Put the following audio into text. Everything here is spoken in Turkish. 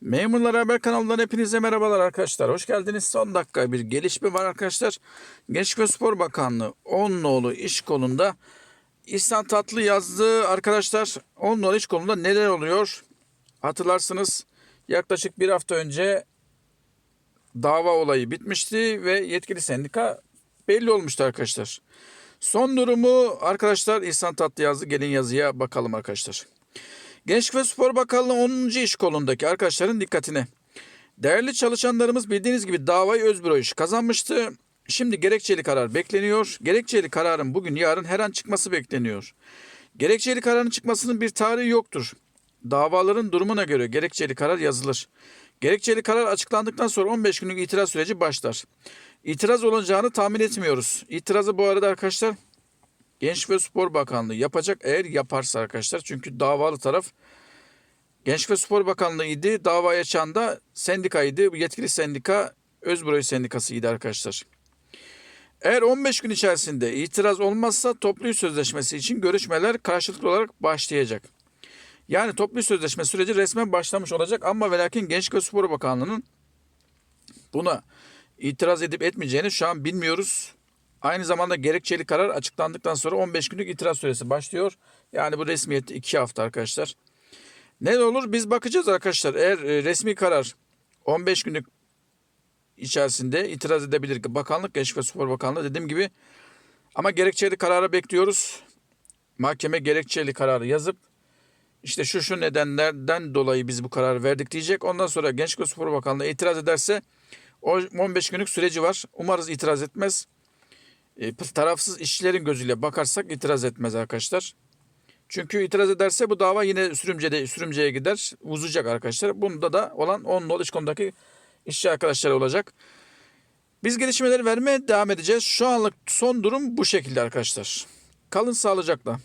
Memurlar Haber kanalından hepinize merhabalar arkadaşlar. Hoş geldiniz. Son dakika bir gelişme var arkadaşlar. Gençlik ve Spor Bakanlığı 10 nolu iş kolunda İhsan Tatlı yazdı arkadaşlar. 10 nolu iş kolunda neler oluyor? Hatırlarsınız yaklaşık bir hafta önce dava olayı bitmişti ve yetkili sendika belli olmuştu arkadaşlar. Son durumu arkadaşlar İhsan Tatlı yazdı. Gelin yazıya bakalım arkadaşlar. Gençlik ve Spor Bakanlığı 10. iş kolundaki arkadaşların dikkatine. Değerli çalışanlarımız bildiğiniz gibi davayı Özbüro iş kazanmıştı. Şimdi gerekçeli karar bekleniyor. Gerekçeli kararın bugün yarın her an çıkması bekleniyor. Gerekçeli kararın çıkmasının bir tarihi yoktur. Davaların durumuna göre gerekçeli karar yazılır. Gerekçeli karar açıklandıktan sonra 15 günlük itiraz süreci başlar. İtiraz olacağını tahmin etmiyoruz. İtirazı bu arada arkadaşlar Genç ve Spor Bakanlığı yapacak eğer yaparsa arkadaşlar. Çünkü davalı taraf Genç ve Spor Bakanlığı idi. Davaya açan da sendikaydı. Yetkili sendika Özbüroy Sendikası'ydı arkadaşlar. Eğer 15 gün içerisinde itiraz olmazsa toplu sözleşmesi için görüşmeler karşılıklı olarak başlayacak. Yani toplu sözleşme süreci resmen başlamış olacak ama ve lakin Gençlik ve Spor Bakanlığı'nın buna itiraz edip etmeyeceğini şu an bilmiyoruz. Aynı zamanda gerekçeli karar açıklandıktan sonra 15 günlük itiraz süresi başlıyor. Yani bu resmiyette 2 hafta arkadaşlar. Ne olur biz bakacağız arkadaşlar. Eğer e, resmi karar 15 günlük içerisinde itiraz edebilir. Bakanlık Gençlik ve Spor Bakanlığı dediğim gibi ama gerekçeli karara bekliyoruz. Mahkeme gerekçeli kararı yazıp işte şu şu nedenlerden dolayı biz bu kararı verdik diyecek. Ondan sonra Gençlik ve Spor Bakanlığı itiraz ederse o 15 günlük süreci var. Umarız itiraz etmez. E, tarafsız işçilerin gözüyle bakarsak itiraz etmez arkadaşlar. Çünkü itiraz ederse bu dava yine sürümcede sürümceye gider. Uzayacak arkadaşlar. Bunda da olan 10 nol iş konudaki işçi arkadaşlar olacak. Biz gelişmeleri vermeye devam edeceğiz. Şu anlık son durum bu şekilde arkadaşlar. Kalın sağlıcakla.